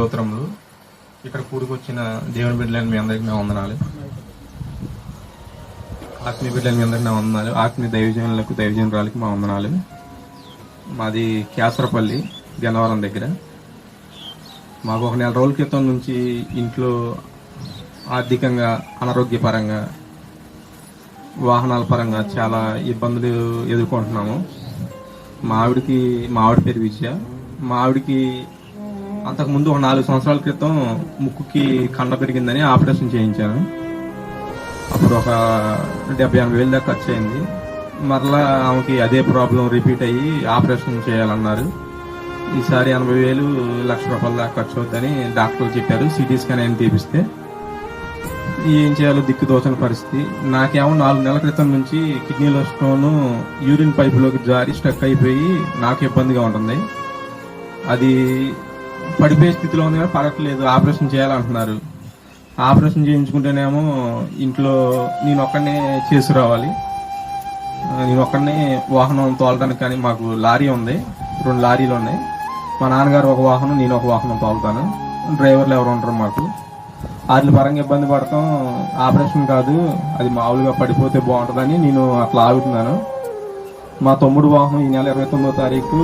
స్తోత్రములు. ఇక్కడ కూడుకొచ్చిన దేవుని బిడ్డలని మీ అందరికి నా వందనాలు. ఆత్మీయ బిడ్డలని మీ అందరికి నా వందనాలు. ఆత్మీయ దైవజనులకు దైవజనురాలకి మా వందనాలు. మాది క్యాసరపల్లి గన్నవరం దగ్గర. మాకు ఒక నెల రోజుల క్రితం నుంచి ఇంట్లో ఆర్థికంగా అనారోగ్యపరంగా వాహనాల పరంగా చాలా ఇబ్బందులు ఎదుర్కొంటున్నాము. మా ఆవిడకి మా ఆవిడ పేరు విజయ. మా ఆవిడకి అంతకుముందు ఒక నాలుగు సంవత్సరాల క్రితం ముక్కుకి కండ పెరిగిందని ఆపరేషన్ చేయించాను. అప్పుడు ఒక డెబ్బై ఎనభై వేలు దాకా ఖర్చు అయింది మరలా ఆమెకి అదే ప్రాబ్లం రిపీట్ అయ్యి ఆపరేషన్ చేయాలన్నారు. ఈసారి ఎనభై వేలు లక్ష రూపాయల దాకా ఖర్చు అవుతుందని డాక్టర్లు చెప్పారు. సిటీ స్కాన్ అయిన తీపిస్తే ఏం చేయాలో దిక్కు దోచని పరిస్థితి. నాకేమో నాలుగు నెలల క్రితం నుంచి కిడ్నీలో స్టోన్ యూరిన్ పైపులోకి జారి స్టక్ అయిపోయి నాకు ఇబ్బందిగా ఉంటుంది. అది పడిపోయే స్థితిలో ఉంది కానీ పడట్లేదు. ఆపరేషన్ చేయాలంటున్నారు. ఆపరేషన్ చేయించుకుంటేనేమో ఇంట్లో నేను ఒక్కడనే చేసుకురావాలి నేను ఒక్కడనే వాహనం తోలడానికి కానీ మాకు లారీ ఉంది. రెండు లారీలు ఉన్నాయి. మా నాన్నగారు ఒక వాహనం నేను ఒక వాహనం తోలుతాను. డ్రైవర్లు ఎవరు ఉండరు మాకు. వాటి పరంగా ఇబ్బంది పడతాం. ఆపరేషన్ కాదు. అది మామూలుగా పడిపోతే బాగుంటుందని నేను అట్లా ఆగుతున్నాను. మా తమ్ముడు వాహనం ఈ నెల ఇరవై తొమ్మిదో తారీఖు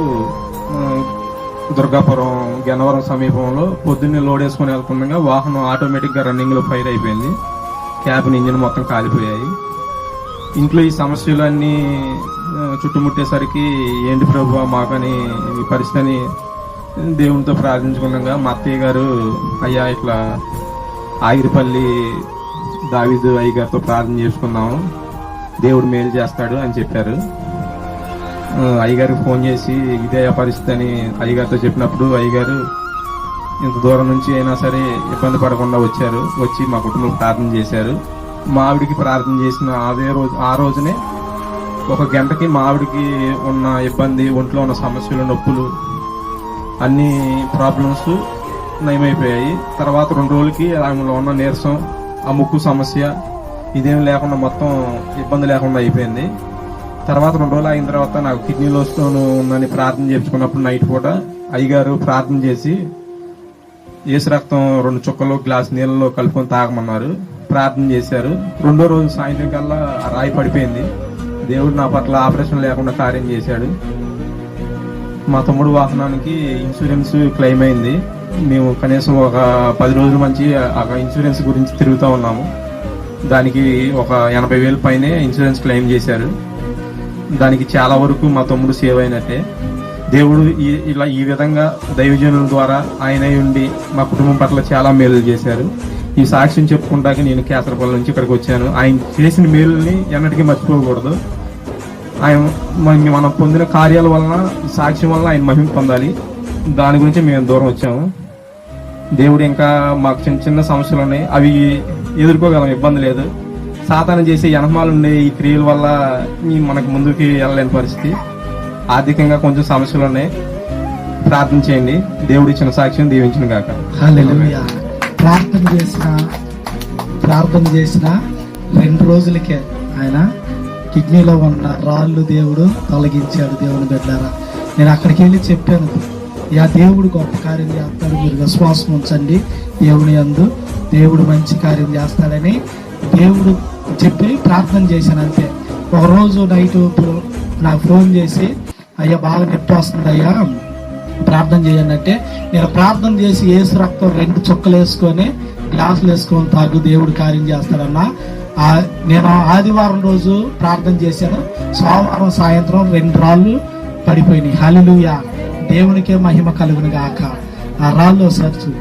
దుర్గాపురం గన్నవరం సమీపంలో పొద్దున్నే లోడ్ వేసుకొని వెళ్తుండగా వాహనం ఆటోమేటిక్గా రన్నింగ్లో ఫైర్ అయిపోయింది. క్యాబిన్ ఇంజిన్ మొత్తం కాలిపోయాయి. ఇంట్లో ఈ సమస్యలన్నీ చుట్టుముట్టేసరికి ఏంటి ప్రభు మాకని ఈ పరిస్థితిని దేవునితో ప్రార్థించుకున్నాగా. మా అత్తయ్య గారు అయ్యా ఇట్లా ఆగిరిపల్లి దావిదు అయ్య గారితో ప్రార్థన చేసుకున్నాము దేవుడు మేలు చేస్తాడు అని చెప్పారు. అయ్యగారికి ఫోన్ చేసి ఇదే పరిస్థితి అని అయ్యగారితో చెప్పినప్పుడు అయ్యగారు ఇంత దూరం నుంచి అయినా సరే ఇబ్బంది పడకుండా వచ్చారు. వచ్చి మా కుటుంబం ప్రార్థన చేశారు. మా ఆవిడికి ప్రార్థన చేసిన అదే రోజు ఆ రోజునే ఒక గంటకి మా ఆవిడికి ఉన్న ఇబ్బంది ఒంట్లో ఉన్న సమస్యలు నొప్పులు అన్ని ప్రాబ్లమ్స్ నయమైపోయాయి. తర్వాత రెండు రోజులకి ఆమెలో ఉన్న నీరసం ఆ ముక్కు సమస్య ఇదేం లేకుండా మొత్తం ఇబ్బంది లేకుండా అయిపోయింది. తర్వాత రెండు రోజులు అయిన తర్వాత నాకు కిడ్నీలో స్టోన్ ఉందని ప్రార్థన చేసుకున్నప్పుడు నైట్ పూట అయ్యగారు ప్రార్థన చేసి ఏసు రక్తం రెండు చుక్కలు గ్లాస్ నీళ్ళలో కలుపుకొని తాగమన్నారు. ప్రార్థన చేశారు. రెండో రోజు సాయంత్రం కల్లా రాయి పడిపోయింది. దేవుడు నా పట్ల ఆపరేషన్ లేకుండా కార్యం చేశాడు. మా తమ్ముడు వాహనానికి ఇన్సూరెన్స్ క్లెయిమ్ అయింది. మేము కనీసం ఒక పది రోజుల మంచి ఆ ఇన్సూరెన్స్ గురించి తిరుగుతూ ఉన్నాము. దానికి ఒక ఎనభై వేల పైనే ఇన్సూరెన్స్ క్లెయిమ్ చేశారు. దానికి చాలా వరకు మా తమ్ముడు సేవ్ అయినట్టే. దేవుడు ఈ- ఇలా ఈ విధంగా దైవజనుల ద్వారా ఆయన ఉండి మా కుటుంబం పట్ల చాలా మేలు చేశారు. ఈ సాక్ష్యం చెప్పుకుంటాక నేను కేసరపల్లి నుంచి ఇక్కడికి వచ్చాను. ఆయన చేసిన మేలుని ఎన్నటికీ మర్చిపోకూడదు. ఆయన మన- మనం పొందిన కార్యాల వలన సాక్ష్యం వలన ఆయన మహిమ పొందాలి. దాని గురించి మేము దూరం వచ్చాము. దేవుడు ఇంకా మాకు చిన్న చిన్న సమస్యలు ఉన్నాయి. అవి ఎదుర్కోగలం ఇబ్బంది లేదు. సాధన చేసే యనమాలు ఉండే ఈ క్రియల వల్ల ఈ మనకు ముందుకి వెళ్ళలేని పరిస్థితి. ఆర్థికంగా కొంచెం సమస్యలు ఉన్నాయి. ప్రార్థన చేయండి. దేవుడు ఇచ్చిన సాక్ష్యం దీవించిన కాక ప్రార్థన చేసిన ప్రార్థన చేసిన రెండు రోజులకే ఆయన కిడ్నీలో ఉన్న రాళ్ళు దేవుడు తొలగించాడు దేవుని బిడ్డారా నేను అక్కడికి వెళ్ళి చెప్పాను. యా దేవుడు గొప్ప కార్యం చేస్తాడు. మీరు విశ్వాసం ఉంచండి. దేవుని అందు దేవుడు మంచి కార్యం చేస్తాడని దేవుడు చెప్పి ప్రార్థన చేశాను అంతే. ఒక రోజు నైట్ నాకు ఫోన్ చేసి అయ్యా బాగా నొప్పి వస్తుంది అయ్యా ప్రార్థన చేయండి. అంటే నేను ప్రార్థన చేసి ఏసు రక్తం రెండు చుక్కలు వేసుకొని గ్లాసులు వేసుకొని తాగు దేవుడు కార్యం చేస్తాడన్న. నేను ఆదివారం రోజు ప్రార్థన చేశాను. సోమవారం సాయంత్రం రెండు రాళ్ళు పడిపోయినాయి. హల్లెలూయా. దేవునికే మహిమ కలుగును గాక. ఆ రాళ్ళు ఒకసారి చూ